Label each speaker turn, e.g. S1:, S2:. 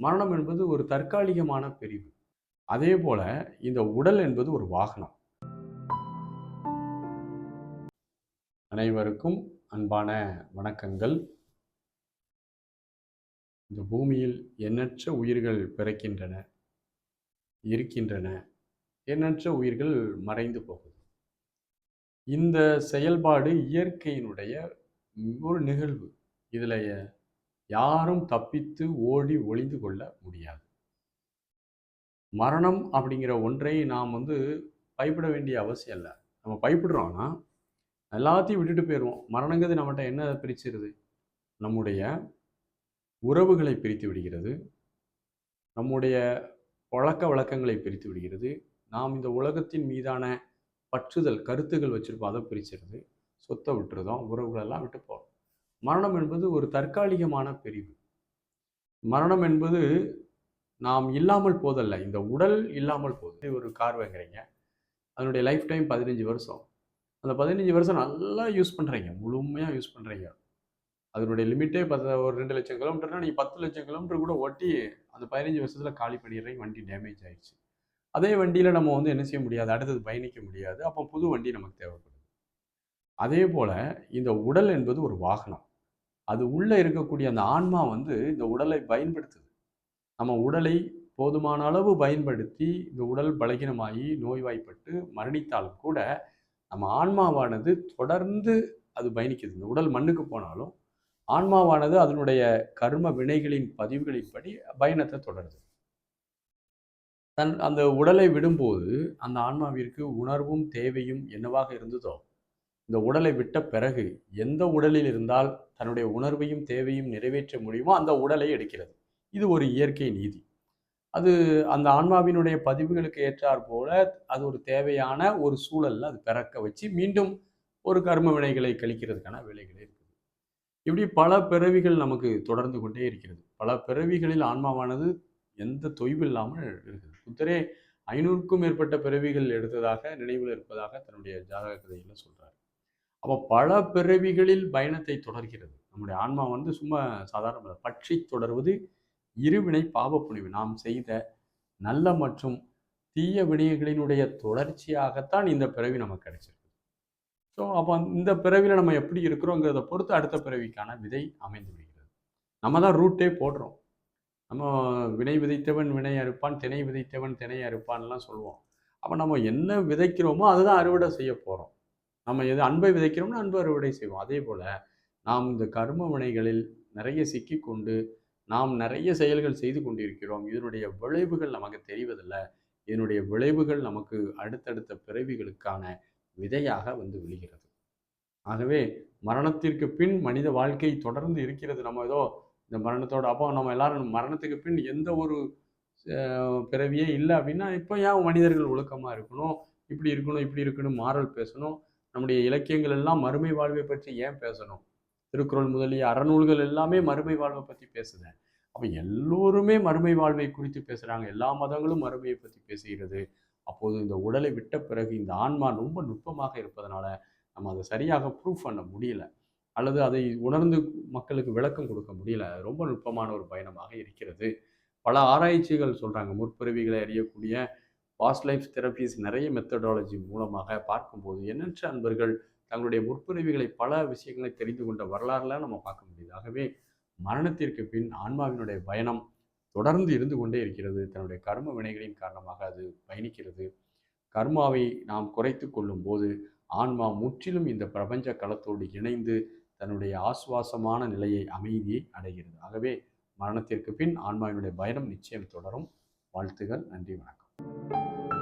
S1: மரணம் என்பது ஒரு தற்காலிகமான பிரிவு. அதே போல இந்த உடல் என்பது ஒரு வாகனம். அனைவருக்கும் அன்பான வணக்கங்கள். இந்த பூமியில் எண்ணற்ற உயிர்கள் பிறக்கின்றன இருக்கின்றன. எண்ணற்ற உயிர்கள் மறைந்து போகுது. இந்த செயல்பாடு இயற்கையினுடைய ஒரு நிகழ்வு. இதில் யாரும் தப்பித்து ஓடி ஒளிந்து கொள்ள முடியாது. மரணம் அப்படிங்கிற ஒன்றை நாம் வந்து பயப்பட வேண்டிய அவசியம் இல்லை. நம்ம பயப்படுறோம்னா எல்லாத்தையும் விட்டுட்டு போயிடுவோம் மரணங்கிறது நம்மகிட்ட என்ன பிரிச்சிருது? நம்முடைய உறவுகளை பிரித்து விடுகிறது. நம்முடைய பழக்க வழக்கங்களை பிரித்து விடுகிறது. நாம் இந்த உலகத்தின் மீதான பற்றுதல் கருத்துகள் வச்சுருப்போம் அதை பிரிச்சிருது. சொத்தை விட்டுருதோம் உறவுகளெல்லாம் விட்டு போகிறோம் மரணம் என்பது ஒரு தற்காலிகமான பிரிவு. மரணம் என்பது நாம் இல்லாமல் போதல்ல. இந்த உடல் இல்லாமல் போகுது ஒரு கார் வாங்குறீங்க. அதனுடைய லைஃப் டைம் பதினஞ்சு வருஷம். அந்த பதினஞ்சு வருஷம் நல்லா யூஸ் பண்ணுறீங்க முழுமையாக யூஸ் பண்ணுறீங்க அதனுடைய லிமிட்டே பத்து ஒரு ரெண்டு லட்சம் கிலோமீட்டர்னா நீங்கள் பத்து லட்சம் கிலோமீட்டர் கூட ஓட்டி அந்த பதினஞ்சு வருஷத்தில் காலி பண்ணிடுறீங்க. வண்டி டேமேஜ் ஆயிடுச்சு. அதே வண்டியில் நம்ம வந்து என்ன செய்ய முடியாது? அடுத்தது பயணிக்க முடியாது. அப்போ புது வண்டி நமக்கு தேவைப்படுது. அதே போல் இந்த உடல் என்பது ஒரு வாகனம். அது உள்ளே இருக்கக்கூடிய அந்த ஆன்மா வந்து இந்த உடலை பயன்படுத்துது. நம்ம உடலை போதுமான அளவு பயன்படுத்தி இந்த உடல் பலகீனமாகி நோய்வாய்ப்பட்டு மரணித்தாலும் கூட நம்ம ஆன்மாவானது தொடர்ந்து அது பயணிக்குது. இந்த உடல் மண்ணுக்கு போனாலும் ஆன்மாவானது அதனுடைய கர்ம வினைகளின் பதிவுகளின்படி பயணத்தை தொடருது. தன் அந்த உடலை விடும்போது அந்த ஆன்மாவிற்கு உணர்வும் தேவையும் என்னவாக இருந்ததோ இந்த உடலை விட்ட பிறகு எந்த உடலில் இருந்தால் தன்னுடைய உணர்வையும் தேவையும் நிறைவேற்ற முடியுமோ அந்த உடலை எடுக்கிறது. இது ஒரு இயற்கை நீதி. அது அந்த ஆன்மாவினுடைய பதிவுகளுக்கு ஏற்றாற் போல அது ஒரு தேவையான ஒரு சூழலில் அது பிறக்க வச்சு மீண்டும் ஒரு கர்ம வினைகளை கழிக்கிறதுக்கான வேலைகளே இருக்குது. இப்படி பல பிறவிகள் நமக்கு தொடர்ந்து கொண்டே இருக்கிறது. பல பிறவிகளில் ஆன்மாவானது எந்த தொய்வு இல்லாமல் இருக்குது புத்தரே ஐநூறுக்கும் மேற்பட்ட பிறவிகள் எடுத்ததாக நினைவில் இருப்பதாக தன்னுடைய ஜாதக கதையில் சொல்கிறார் அப்போ பல பிறவிகளில் பயணத்தை தொடர்கிறது. நம்முடைய ஆன்மா வந்து சும்மா சாதாரண பற்றி தொடர்வது இருவினை பாவப்புணிவு. நாம் செய்த நல்ல மற்றும் தீய வினைகளினுடைய தொடர்ச்சியாகத்தான் இந்த பிறவி நமக்கு கிடைச்சிருக்கு. ஸோ அப்போ இந்த பிறவியில் நம்ம எப்படி இருக்கிறோங்கிறத பொறுத்து அடுத்த பிறவிக்கான விதை அமைந்து விடுகிறது. நம்ம தான் ரூட்டே போடுறோம். நம்ம வினை விதைத்தவன் வினை அறுப்பான் திணை விதைத்தவன் திணை அறுப்பான்லாம் சொல்லுவோம். அப்போ நம்ம என்ன விதைக்கிறோமோ அதுதான் அறுவடை செய்ய போகிறோம் நம்ம எது அன்பை விதைக்கிறோம்னா அன்பு அறுவடை செய்வோம். அதே போல் நாம் இந்த கர்ம வினைகளில் நிறைய சிக்கிக்கொண்டு நாம் நிறைய செயல்கள் செய்து கொண்டிருக்கிறோம். இதனுடைய விளைவுகள் நமக்கு தெரிவதில்லை. இதனுடைய விளைவுகள் நமக்கு அடுத்தடுத்த பிறவிகளுக்கான விதையாக வந்து விழுகிறது. ஆகவே மரணத்திற்கு பின் மனித வாழ்க்கை தொடர்ந்து இருக்கிறது. நம்ம ஏதோ இந்த மரணத்தோட அப்போ நம்ம எல்லாரும் மரணத்துக்கு பின் எந்த ஒரு பிறவியே இல்லை அப்படின்னா இப்போ ஏன் மனிதர்கள் ஒழுக்கமாக இருக்கணும்? இப்படி இருக்கணும் இப்படி இருக்கணும் மாறல் பேசணும். நம்முடைய இலக்கியங்கள் எல்லாம் மறுமை வாழ்வை பற்றி ஏன் பேசணும்? திருக்குறள் முதலிய அறநூல்கள் எல்லாமே மறுமை வாழ்வை பற்றி பேசுதேன் அப்போ எல்லோருமே மறுமை வாழ்வை குறித்து பேசுகிறாங்க எல்லா மதங்களும் மறுமையை பற்றி பேசுகிறது. அப்போது இந்த உடலை விட்ட பிறகு இந்த ஆன்மா ரொம்ப நுட்பமாக இருப்பதனால நம்ம அதை சரியாக ப்ரூவ் பண்ண முடியல. அல்லது அதை உணர்ந்து மக்களுக்கு விளக்கம் கொடுக்க முடியல. ரொம்ப நுட்பமான ஒரு பயணமாக இருக்கிறது. பல ஆராய்ச்சிகள் சொல்கிறாங்க முற்பிறவிகளை அறியக்கூடிய பாஸ்ட் லைஃப் தெரபிஸ் நிறைய மெத்தடாலஜி மூலமாக பார்க்கும்போது எண்ணற்ற அன்பர்கள் தங்களுடைய முற்பிறவிகளை பல விஷயங்களை தெரிந்து கொண்ட வரலாறுலாம் நம்ம பார்க்க முடியுது. ஆகவே மரணத்திற்கு பின் ஆன்மாவினுடைய பயணம் தொடர்ந்து இருந்து கொண்டே இருக்கிறது. தன்னுடைய கர்ம வினைகளின் காரணமாக அது பயணிக்கிறது. கர்மாவை நாம் குறைத்து கொள்ளும் போது ஆன்மா முற்றிலும் இந்த பிரபஞ்ச களத்தோடு இணைந்து தன்னுடைய ஆசுவாசமான நிலையை அமைதியை அடைகிறது. ஆகவே மரணத்திற்கு பின் ஆன்மாவினுடைய பயணம் நிச்சயம் தொடரும். வாழ்த்துகள். நன்றி. வணக்கம். Thank you.